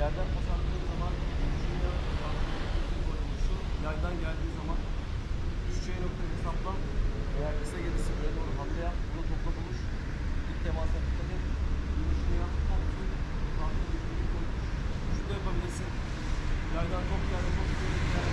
yerden pas attığı zaman düşünüyor, oyuncusu yaydan geldiği zaman düşeceği nokta hesaplan. Eğer kısa gelirse böyle doğru hamle yap. Bunu topla buluş. İlk temasa dikkat et. Dönüşünü yap. Topu tahmin edildiği konuş. Şunu da yapabilirsin. Yaydan top geldi. Top geldi.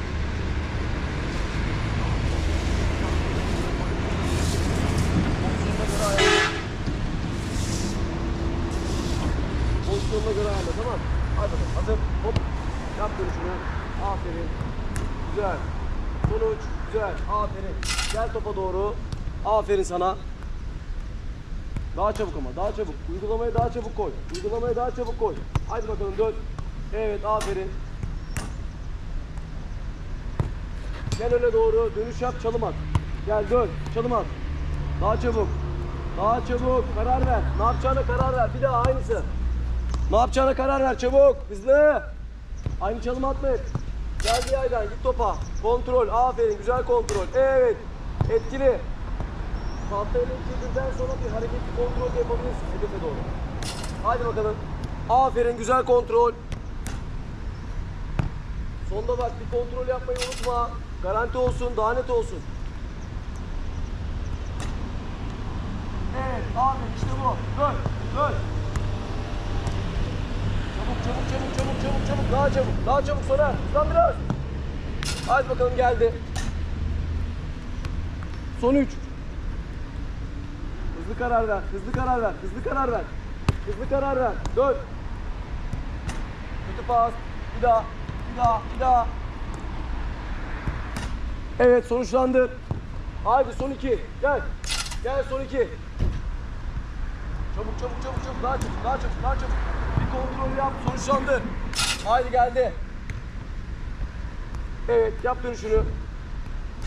Pozisyonuna göre ayarla tamam mı? Adım adım hop. Yap dönüşünü. Aferin. Güzel. Sonuç. Güzel. Aferin. Gel topa doğru. Aferin sana. Daha çabuk ama daha çabuk. Uygulamaya daha çabuk koy. Uygulamaya daha çabuk koy. Haydi bakalım dön. Evet aferin. Gel öne doğru. Dönüş yap çalım at. Gel dön. Çalım at. Daha çabuk. Daha çabuk. Karar ver. Ne yapacağına karar ver. Bir daha aynısı. Ne yapacağına karar ver çabuk. Hızlı. Aynı çalım atma hep. Geldi yaydan git topa. Kontrol. Aferin. Güzel kontrol. Evet. Etkili. Tahtayla ittirdikten sonra bir hareketli kontrol de hedefe doğru. Haydi bakalım. Aferin. Güzel kontrol. Sonda bak bir kontrol yapmayı unutma. Garanti olsun, daha net olsun. Evet, aferin işte bu. Dön, dön. Çabuk, çabuk, çabuk, çabuk, çabuk, çabuk. Daha çabuk, daha çabuk sonra. Hızlan biraz. Hadi bakalım geldi. Son üç. Hızlı karar ver, hızlı karar ver, hızlı karar ver. Hızlı karar ver. Dön. Kötü pas. Bir daha, bir daha, bir daha. Evet sonuçlandı. Haydi son iki. Gel. Gel son iki. Çabuk çabuk çabuk çabuk. Daha çabuk daha çabuk daha çabuk. Bir kontrol yap sonuçlandı. Haydi geldi. Evet yap dönüşünü.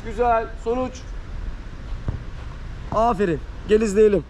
Güzel sonuç. Aferin. Gel izleyelim.